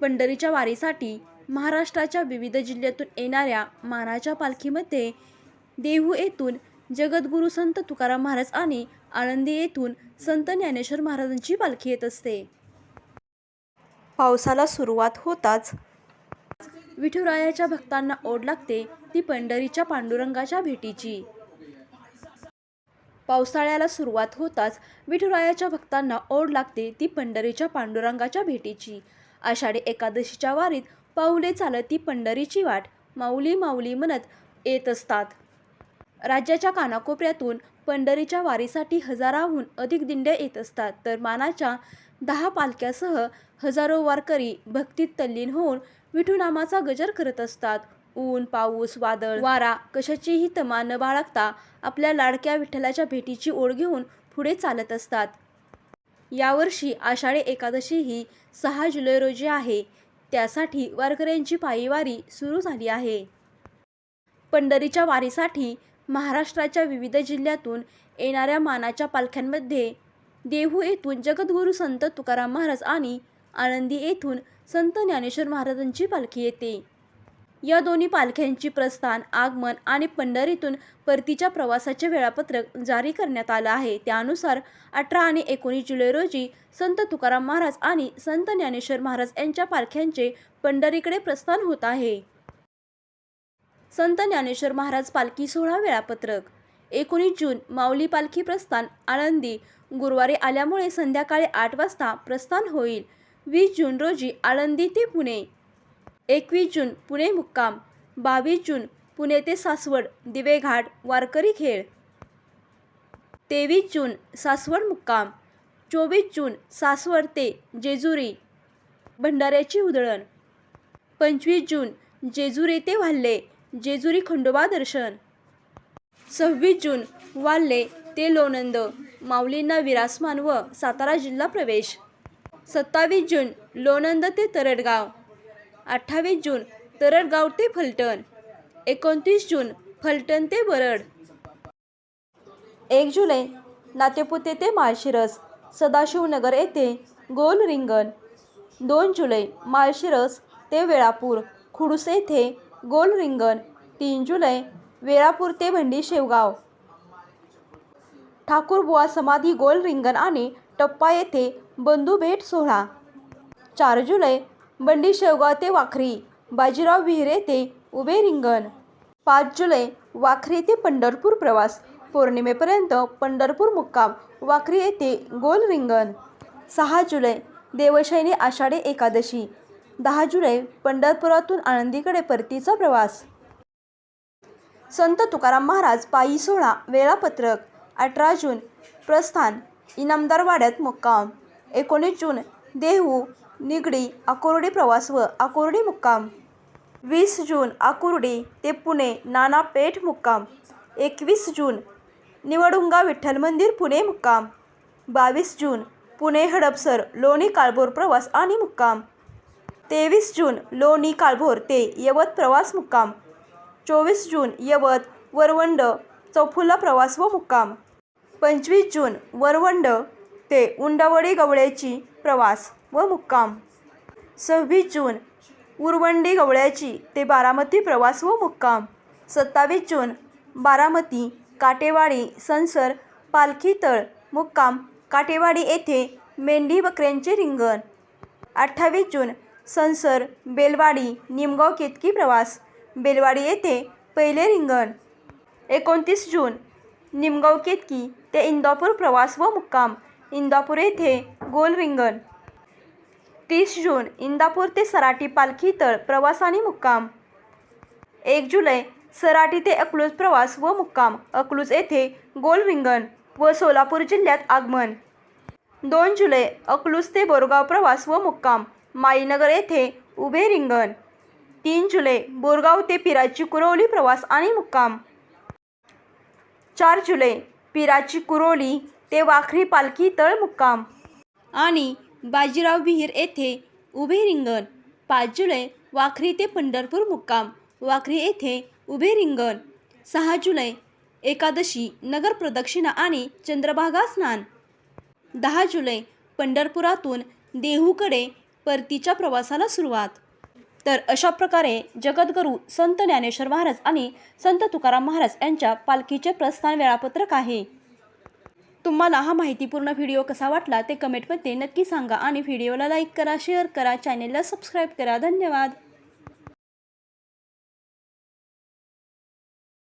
पंढरीच्या वारीसाठी महाराष्ट्राच्या विविध जिल्ह्यातून येणाऱ्या मानाच्या पालखीमध्ये देहू येथून जगद्गुरू संत तुकाराम महाराज आणि आळंदी येथून संत ज्ञानेश्वर महाराजांची पालखी येत असते. पावसाला सुरुवात होताच विठुरायाच्या भक्तांना ओढ लागते ती पंढरीच्या पांडुरंगाच्या भेटीची. पावसाळ्याला सुरुवात होताच विठुरायाच्या भक्तांना ओढ लागते ती पंढरीच्या पांडुरंगाच्या भेटीची. आषाढी एकादशीच्या वारीत पाऊले चालत ती पंढरीची वाट माऊली माऊली म्हणत येत असतात. राज्याच्या कानाकोपऱ्यातून पंढरीच्या वारीसाठी हजाराहून अधिक दिंड्या येत असतात. तर मानाच्या दहा पालख्यासह हजारो वारकरी भक्तीत तल्लीन होऊन विठुनामाचा गजर करत असतात. ऊन पाऊस वादळ वारा कशाचीही तमा न बाळगता आपल्या लाडक्या विठ्ठलाच्या भेटीची ओढ घेऊन पुढे चालत असतात. यावर्षी आषाढी एकादशी ही सहा जुलै रोजी आहे. त्यासाठी वारकऱ्यांची पायी वारी सुरू झाली आहे. पंढरीच्या वारीसाठी महाराष्ट्राच्या विविध जिल्ह्यातून येणाऱ्या मानाच्या पालख्यांमध्ये देहू येथून जगद्गुरू संत तुकाराम महाराज आणि आळंदी येथून संत ज्ञानेश्वर महाराजांची पालखी येते. या दोन्ही पालख्यांची प्रस्थान आगमन आणि पंढरीतून परतीच्या प्रवासाचे वेळापत्रक जारी करण्यात आलं आहे. त्यानुसार अठरा आणि एकोणीस जुलै रोजी संत तुकाराम महाराज आणि संत ज्ञानेश्वर महाराज यांच्या पालख्यांचे पंढरीकडे प्रस्थान होत आहे. संत ज्ञानेश्वर महाराज पालखी सोहळा वेळापत्रक. एकोणीस जून माऊली पालखी प्रस्थान आळंदी. गुरुवारी आल्यामुळे संध्याकाळी आठ वाजता प्रस्थान होईल. वीस जून रोजी आळंदी ते पुणे. एकवीस जून पुणे मुक्काम बावीस जून पुणे ते सासवड दिवेघाट वारकरी खेळ. तेवीस जून सासवड मुक्काम चोवीस जून सासवड ते जेजुरी भंडाऱ्याची उधळण. पंचवीस जून जेजुरी ते वाल्हे जेजुरी खंडोबा दर्शन. सव्वीस जून वाल्हे ते लोणंद माऊलींना विरासमान व सातारा जिल्हा प्रवेश. सत्तावीस जून लोणंद ते तरडगाव. अठ्ठावीस जून तरडगाव ते फलटण. एकोणतीस जून फलटण ते बरड एक जुलै नातेपुते ते माळशिरस सदाशिवनगर येथे गोल रिंगण. दोन जुलै माळशिरस ते वेळापूर खुडूस येथे गोल रिंगण. तीन जुलै वेळापूर ते भंडी शेवगाव. ठाकूरबुवा समाधी गोल रिंगण आणि टप्पा येथे बंधू भेट सोहळा. चार जुलै बंडी शेवगाव ते वाखरी बाजीराव विहिरे ते उभे रिंगण. पाच जुलै वाखरी ते पंढरपूर प्रवास. पौर्णिमेपर्यंत पंढरपूर मुक्काम वाखरी येथे गोल रिंगण. सहा जुलै देवशैनी आषाढी एकादशी. दहा जुलै पंढरपुरातून आनंदीकडे परतीचा प्रवास. संत तुकाराम महाराज पायी सोहळा वेळापत्रक. अठरा जून प्रस्थान इनामदारवाड्यात मुक्काम. एकोणीस जून देहू निगडी आकुर्डी प्रवास व आकुर्डी मुक्काम. वीस जून आकुर्डी ते पुणे नाना पेठ मुक्काम. एकवीस जून निवडुंगा विठ्ठल मंदिर पुणे मुक्काम. बावीस जून पुणे हडपसर लोणी काळभोर प्रवास आणि मुक्काम. तेवीस जून लोणी काळभोर ते यवत प्रवास मुक्काम. चोवीस जून यवत वरवंड चौफुला प्रवास व मुक्काम. पंचवीस जून वरवंड ते उंडवडी गवळ्याची प्रवास. व मुक्काम. सव्वीस जून उरवंडी गवळ्याची ते बारामती प्रवास व मुक्काम. सत्तावीस जून बारामती काटेवाडी संसर पालखी तळ मुक्काम काटेवाडी येथे मेंढी बकऱ्यांचे रिंगण. अठ्ठावीस जून संसर बेलवाडी निमगाव केतकी प्रवास बेलवाडी येथे पहिले रिंगण. एकोणतीस जून निमगाव केतकी ते इंदापूर प्रवास व मुक्काम. इंदापूर येथे गोल रिंगण. तीस जून इंदापूर ते सराटी पालखी तळ प्रवास आणि मुक्काम. एक जुलै सराटी ते अकलूज प्रवास व मुक्काम. अकलूज येथे गोल रिंगण व सोलापूर जिल्ह्यात आगमन. दोन जुलै अकलूज ते बोरगाव प्रवास व मुक्काम. माईनगर येथे उभे रिंगण. तीन जुलै बोरगाव ते पिराची कुरवली प्रवास आणि मुक्काम. चार जुलै पिराची कुरोली ते वाखरी पालखी तळ मुक्काम. आणि बाजीराव विहीर येथे उभे रिंगण पाच जुलै वाखरी ते पंढरपूर मुक्काम वाखरी येथे उभे रिंगण सहा जुलै एकादशी नगर प्रदक्षिणा आणि चंद्रभागा स्नान. दहा जुलै पंढरपुरातून देहूकडे परतीच्या प्रवासाला सुरुवात. तर अशा प्रकारे जगद्गुरू संत ज्ञानेश्वर महाराज आणि संत तुकाराम महाराज यांच्या पालखीचे प्रस्थान वेळापत्रक आहे. तुम्हाला हा माहितीपूर्ण व्हिडिओ कसा वाटला ते कमेंटमध्ये नक्की सांगा आणि व्हिडिओला लाईक करा शेअर करा चॅनेलला सबस्क्राईब करा. धन्यवाद.